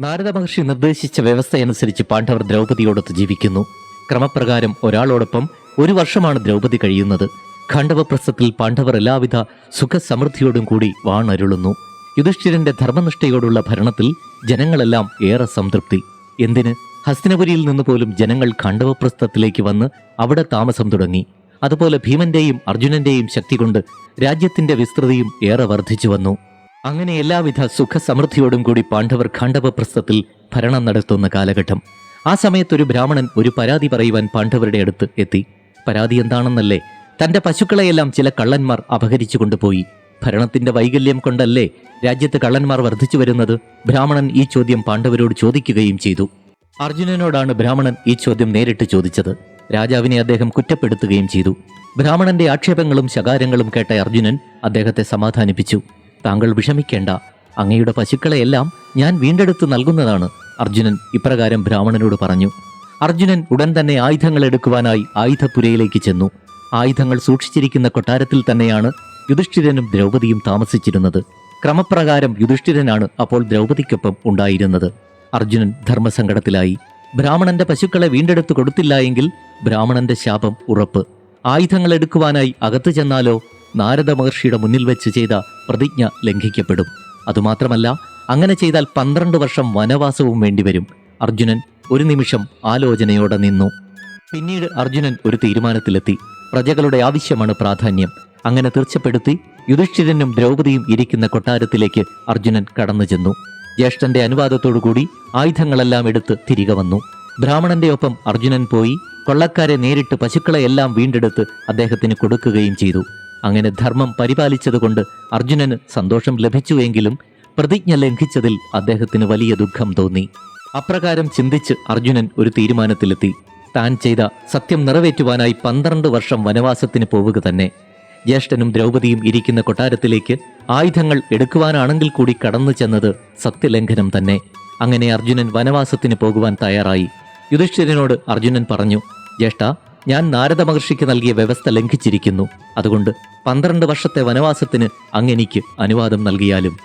നാരദ മഹർഷി നിർദ്ദേശിച്ച വ്യവസ്ഥയനുസരിച്ച് പാണ്ഡവർ ദ്രൗപതിയോടൊത്ത് ജീവിക്കുന്നു. ക്രമപ്രകാരം ഒരാളോടൊപ്പം ഒരു വർഷമാണ് ദ്രൗപതി കഴിയുന്നത്. ഖണ്ഡവപ്രസ്ഥത്തിൽ പാണ്ഡവർ എല്ലാവിധ സുഖസമൃദ്ധിയോടും കൂടി വാണരുളുന്നു. യുധിഷ്ഠിരന്റെ ധർമ്മനിഷ്ഠയോടുള്ള ഭരണത്തിൽ ജനങ്ങളെല്ലാം ഏറെ സംതൃപ്തി. എന്തിന്? ഹസ്തിനപുരിയിൽ നിന്ന് പോലും ജനങ്ങൾ ഖണ്ഡവപ്രസ്ഥത്തിലേക്ക് വന്ന് അവിടെ താമസം തുടങ്ങി. അതുപോലെ ഭീമന്റെയും അർജുനന്റെയും ശക്തി കൊണ്ട് രാജ്യത്തിന്റെ വിസ്തൃതിയും ഏറെ വർദ്ധിച്ചു വന്നു. അങ്ങനെ എല്ലാവിധ സുഖസമൃദ്ധിയോടും കൂടി പാണ്ഡവർ ഖാണ്ഡവപ്രസ്ഥത്തിൽ ഭരണം നടത്തുന്ന കാലഘട്ടം. ആ സമയത്തൊരു ബ്രാഹ്മണൻ ഒരു പരാതി പറയുവാൻ പാണ്ഡവരുടെ അടുത്ത് എത്തി. പരാതി എന്താണെന്നല്ലേ? തന്റെ പശുക്കളെയെല്ലാം ചില കള്ളന്മാർ അപഹരിച്ചു കൊണ്ടുപോയി ഭരണത്തിന്റെ വൈകല്യം കൊണ്ടല്ലേ രാജ്യത്ത് കള്ളന്മാർ വർദ്ധിച്ചു വരുന്നത്? ബ്രാഹ്മണൻ ഈ ചോദ്യം പാണ്ഡവരോട് ചോദിക്കുകയും ചെയ്തു. അർജുനനോടാണ് ബ്രാഹ്മണൻ ഈ ചോദ്യം നേരിട്ട് ചോദിച്ചത്. രാജാവിനെ അദ്ദേഹം കുറ്റപ്പെടുത്തുകയും ചെയ്തു. ബ്രാഹ്മണന്റെ ആക്ഷേപങ്ങളും ശകാരങ്ങളും കേട്ട അർജുനൻ അദ്ദേഹത്തെ സമാധാനിപ്പിച്ചു. താങ്കൾ വിഷമിക്കേണ്ട. അങ്ങയുടെ പശുക്കളെയെല്ലാം ഞാൻ വീണ്ടെടുത്ത് നൽകുന്നതാണ് അർജുനൻ ഇപ്രകാരം ബ്രാഹ്മണനോട് പറഞ്ഞു. അർജുനൻ ഉടൻ തന്നെ ആയുധങ്ങൾ എടുക്കുവാനായി ആയുധപുരയിലേക്ക് ചെന്നു. ആയുധങ്ങൾ സൂക്ഷിച്ചിരിക്കുന്ന കൊട്ടാരത്തിൽ തന്നെയാണ് യുധിഷ്ഠിരനും ദ്രൗപതിയും താമസിച്ചിരുന്നത്. ക്രമപ്രകാരം യുധിഷ്ഠിരനാണ് അപ്പോൾ ദ്രൗപതിക്കൊപ്പം ഉണ്ടായിരുന്നത്. അർജുനൻ ധർമ്മസങ്കടത്തിലായി. ബ്രാഹ്മണന്റെ പശുക്കളെ വീണ്ടെടുത്തു കൊടുത്തില്ല എങ്കിൽ ബ്രാഹ്മണന്റെ ശാപം ഉറപ്പ്. ആയുധങ്ങൾ എടുക്കുവാനായി അകത്തു ചെന്നാലോ? നാരദ മഹർഷിയുടെ മുന്നിൽ വെച്ച് ചെയ്ത പ്രതിജ്ഞ ലംഘിക്കപ്പെടും. അതുമാത്രമല്ല അങ്ങനെ ചെയ്താൽ പന്ത്രണ്ട് വർഷം വനവാസവും വേണ്ടിവരും. അർജുനൻ ഒരു നിമിഷം ആലോചനയോടെ നിന്നു. പിന്നീട് അർജുനൻ ഒരു തീരുമാനത്തിലെത്തി. പ്രജകളുടെ ആവശ്യമാണ് പ്രാധാന്യം. അങ്ങനെ തീർച്ചപ്പെടുത്തി യുധിഷ്ഠിരനും ദ്രൗപദിയും ഇരിക്കുന്ന കൊട്ടാരത്തിലേക്ക് അർജുനൻ കടന്നു ചെന്നു. ജ്യേഷ്ഠന്റെ അനുവാദത്തോടുകൂടി ആയുധങ്ങളെല്ലാം എടുത്ത് തിരികെ വന്നു. ബ്രാഹ്മണന്റെ ഒപ്പം അർജുനൻ പോയി കൊള്ളക്കാരെ നേരിട്ട് പശുക്കളെയെല്ലാം വീണ്ടെടുത്ത് അദ്ദേഹത്തിന് കൊടുക്കുകയും ചെയ്തു. അങ്ങനെ ധർമ്മം പരിപാലിച്ചതുകൊണ്ട് അർജുനന് സന്തോഷം ലഭിച്ചുവെങ്കിലും പ്രതിജ്ഞ ലംഘിച്ചതിൽ അദ്ദേഹത്തിന് വലിയ ദുഃഖം തോന്നി. അപ്രകാരം ചിന്തിച്ച് അർജുനൻ ഒരു തീരുമാനത്തിലെത്തി. താൻ ചെയ്ത സത്യം നിറവേറ്റുവാനായി പന്ത്രണ്ട് വർഷം വനവാസത്തിന് പോവുക തന്നെ. ജ്യേഷ്ഠനും ദ്രൗപദിയും ഇരിക്കുന്ന കൊട്ടാരത്തിലേക്ക് ആയുധങ്ങൾ എടുക്കുവാനാണെങ്കിൽ കൂടി കടന്നു ചെന്നത് സത്യലംഘനം തന്നെ. അങ്ങനെ അർജുനൻ വനവാസത്തിന് പോകുവാൻ തയ്യാറായി. യുധിഷ്ഠിരനോട് അർജുനൻ പറഞ്ഞു ജ്യേഷ്ഠ ഞാൻ നാരദ മഹർഷിക്ക് നൽകിയ വ്യവസ്ഥ ലംഘിച്ചിരിക്കുന്നു. അതുകൊണ്ട് പന്ത്രണ്ട് വർഷത്തെ വനവാസത്തിന് അങ്ങെനിക്ക് അനുവാദം നൽകിയാലും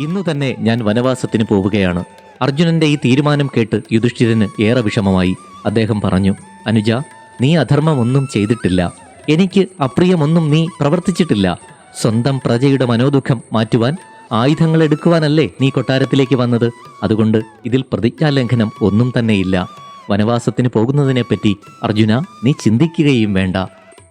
ഇന്നു തന്നെ ഞാൻ വനവാസത്തിന് പോവുകയാണ്. അർജുനന്റെ ഈ തീരുമാനം കേട്ട് യുധിഷ്ഠിരന് ഏറെ വിഷമമായി. അദ്ദേഹം പറഞ്ഞു അനുജ നീ അധർമ്മമൊന്നും ചെയ്തിട്ടില്ല. എനിക്ക് അപ്രിയമൊന്നും നീ പ്രവർത്തിച്ചിട്ടില്ല. സ്വന്തം പ്രജയുടെ മനോദുഃഖം മാറ്റുവാൻ ആയുധങ്ങൾ എടുക്കുവാനല്ലേ നീ കൊട്ടാരത്തിലേക്ക് വന്നത്? അതുകൊണ്ട് ഇതിൽ പ്രതിജ്ഞാലംഘനം ഒന്നും തന്നെയില്ല. വനവാസത്തിന് പോകുന്നതിനെപ്പറ്റി അർജുന നീ ചിന്തിക്കുകയും വേണ്ട.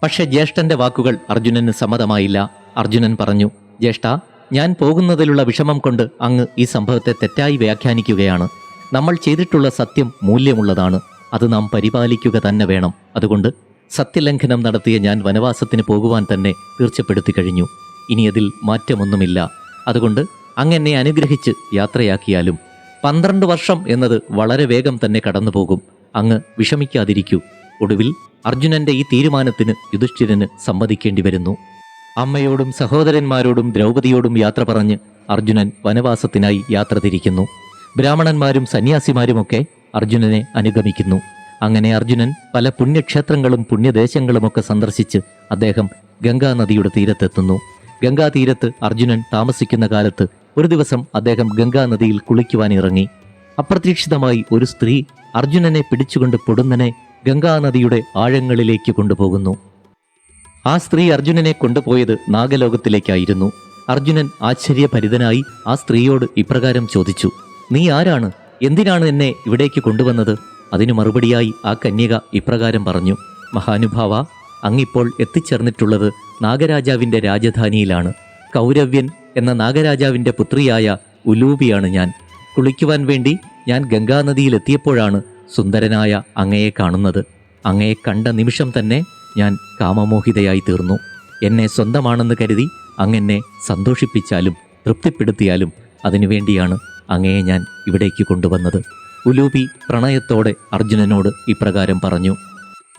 പക്ഷെ ജ്യേഷ്ഠന്റെ വാക്കുകൾ അർജുനന് സമ്മതമായില്ല. അർജുനൻ പറഞ്ഞു ജ്യേഷ്ഠ ഞാൻ പോകുന്നതിലുള്ള വിഷമം കൊണ്ട് അങ്ങ് ഈ സംഭവത്തെ തെറ്റായി വ്യാഖ്യാനിക്കുകയാണ്. നമ്മൾ ചെയ്തിട്ടുള്ള സത്യം മൂല്യമുള്ളതാണ്. അത് നാം പരിപാലിക്കുക തന്നെ വേണം. അതുകൊണ്ട് സത്യലംഘനം നടത്തിയ ഞാൻ വനവാസത്തിന് പോകുവാൻ തന്നെ തീർച്ചപ്പെടുത്തി കഴിഞ്ഞു. ഇനി അതിൽ മാറ്റമൊന്നുമില്ല. അതുകൊണ്ട് അങ്ങെന്നെ അനുഗ്രഹിച്ച് യാത്രയാക്കിയാലും പന്ത്രണ്ട് വർഷം എന്നത് വളരെ വേഗം തന്നെ കടന്നുപോകും. അങ്ങ് വിഷമിക്കാതിരിക്കൂ. ഒടുവിൽ അർജുനന്റെ ഈ തീരുമാനത്തിന് യുധിഷ്ഠിരന് സമ്മതിക്കേണ്ടി വരുന്നു. അമ്മയോടും സഹോദരന്മാരോടും ദ്രൗപതിയോടും യാത്ര പറഞ്ഞ് അർജുനൻ വനവാസത്തിനായി യാത്ര തിരിക്കുന്നു. ബ്രാഹ്മണന്മാരും സന്യാസിമാരുമൊക്കെ അർജുനനെ അനുഗമിക്കുന്നു. അങ്ങനെ അർജുനൻ പല പുണ്യക്ഷേത്രങ്ങളും പുണ്യദേശങ്ങളുമൊക്കെ സന്ദർശിച്ച് അദ്ദേഹം ഗംഗാനദിയുടെ തീരത്തെത്തുന്നു. ഗംഗാതീരത്ത് അർജുനൻ താമസിക്കുന്ന കാലത്ത് ഒരു ദിവസം അദ്ദേഹം ഗംഗാനദിയിൽ കുളിക്കുവാൻ ഇറങ്ങി അപ്രതീക്ഷിതമായി ഒരു സ്ത്രീ അർജുനനെ പിടിച്ചുകൊണ്ട് പൊടുന്നനെ ഗംഗാനദിയുടെ ആഴങ്ങളിലേക്ക് കൊണ്ടുപോകുന്നു. ആ സ്ത്രീ അർജുനനെ കൊണ്ടുപോയത് നാഗലോകത്തിലേക്കായിരുന്നു. അർജുനൻ ആശ്ചര്യഭരിതനായി ആ സ്ത്രീയോട് ഇപ്രകാരം ചോദിച്ചു നീ ആരാണ്? എന്തിനാണ് എന്നെ ഇവിടേക്ക് കൊണ്ടുവന്നത്? അതിനു മറുപടിയായി ആ കന്യക ഇപ്രകാരം പറഞ്ഞു മഹാനുഭാവ അങ്ങിപ്പോൾ എത്തിച്ചേർന്നിട്ടുള്ളത് നാഗരാജാവിന്റെ രാജധാനിയിലാണ്. കൗരവ്യൻ എന്ന നാഗരാജാവിന്റെ പുത്രിയായ ഉലൂബിയാണ് ഞാൻ. കുളിക്കുവാൻ വേണ്ടി ഞാൻ ഗംഗാനദിയിലെത്തിയപ്പോഴാണ് സുന്ദരനായ അങ്ങയെ കാണുന്നത്. അങ്ങയെ കണ്ട നിമിഷം തന്നെ ഞാൻ കാമമോഹിതയായി തീർന്നു. എന്നെ സ്വന്തമാണെന്ന് കരുതി അങ്ങെന്നെ സന്തോഷിപ്പിച്ചാലും തൃപ്തിപ്പെടുത്തിയാലും അതിനുവേണ്ടിയാണ് അങ്ങയെ ഞാൻ ഇവിടേക്ക് കൊണ്ടുവന്നത്. ഉലൂപി പ്രണയത്തോടെ അർജുനനോട് ഇപ്രകാരം പറഞ്ഞു.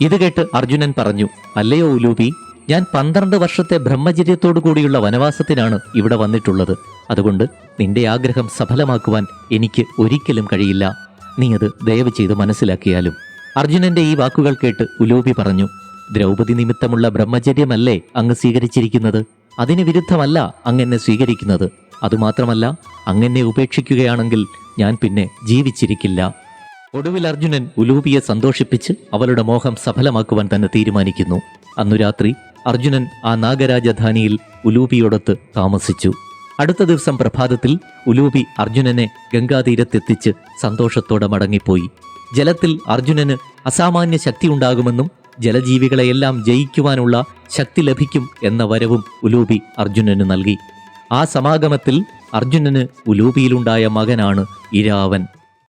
ഇത് കേട്ട് അർജുനൻ പറഞ്ഞു അല്ലയോ ഉലൂബി ഞാൻ പന്ത്രണ്ട് വർഷത്തെ ബ്രഹ്മചര്യത്തോടു കൂടിയുള്ള വനവാസത്തിനാണ് ഇവിടെ വന്നിട്ടുള്ളത്. അതുകൊണ്ട് നിന്റെ ആഗ്രഹം സഫലമാക്കുവാൻ എനിക്ക് ഒരിക്കലും കഴിയില്ല. നീ അത് ദയവ് ചെയ്ത് മനസ്സിലാക്കിയാലും. അർജുനന്റെ ഈ വാക്കുകൾ കേട്ട് ഉലൂപി പറഞ്ഞു ദ്രൗപദി നിമിത്തമുള്ള ബ്രഹ്മചര്യമല്ലേ അങ്ങ് സ്വീകരിച്ചിരിക്കുന്നത്? അതിന് വിരുദ്ധമല്ല അങ്ങെന്നെ സ്വീകരിക്കുന്നത്. അതുമാത്രമല്ല അങ്ങെന്നെ ഉപേക്ഷിക്കുകയാണെങ്കിൽ ഞാൻ പിന്നെ ജീവിച്ചിരിക്കില്ല. ഒടുവിൽ അർജുനൻ ഉലൂപിയെ സന്തോഷിപ്പിച്ച് അവളുടെ മോഹം സഫലമാക്കുവാൻ തന്നെ തീരുമാനിക്കുന്നു. അന്നു രാത്രി അർജുനൻ ആ നാഗരാജധാനിയിൽ ഉലൂപിയോടൊത്ത് താമസിച്ചു. അടുത്ത ദിവസം പ്രഭാതത്തിൽ ഉലൂപി അർജുനനെ ഗംഗാതീരത്തെത്തിച്ച് സന്തോഷത്തോടെ മടങ്ങിപ്പോയി. ജലത്തിൽ അർജുനന് അസാമാന്യ ശക്തി ഉണ്ടാകുമെന്നും ജലജീവികളെയെല്ലാം ജയിക്കുവാനുള്ള ശക്തി ലഭിക്കും എന്ന വരവും ഉലൂപി അർജുനന് നൽകി. ആ സമാഗമത്തിൽ അർജുനന് ഉലൂപിയിലുണ്ടായ മകനാണ് ഇരാവൻ.